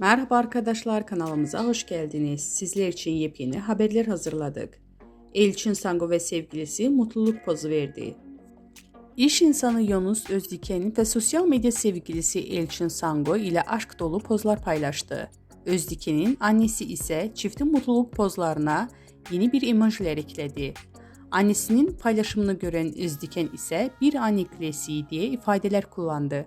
Merhaba arkadaşlar kanalımıza hoş geldiniz. Sizler için yepyeni haberler hazırladık. Elçin Sango ve sevgilisi mutluluk pozu verdi. İş insanı Yunus Özdiken ve sosyal medya sevgilisi Elçin Sango ile aşk dolu pozlar paylaştı. Özdiken'in annesi ise çiftin mutluluk pozlarına yeni bir emojiler ekledi. Annesinin paylaşımını gören Özdiken ise bir anne klasiği diye ifadeler kullandı.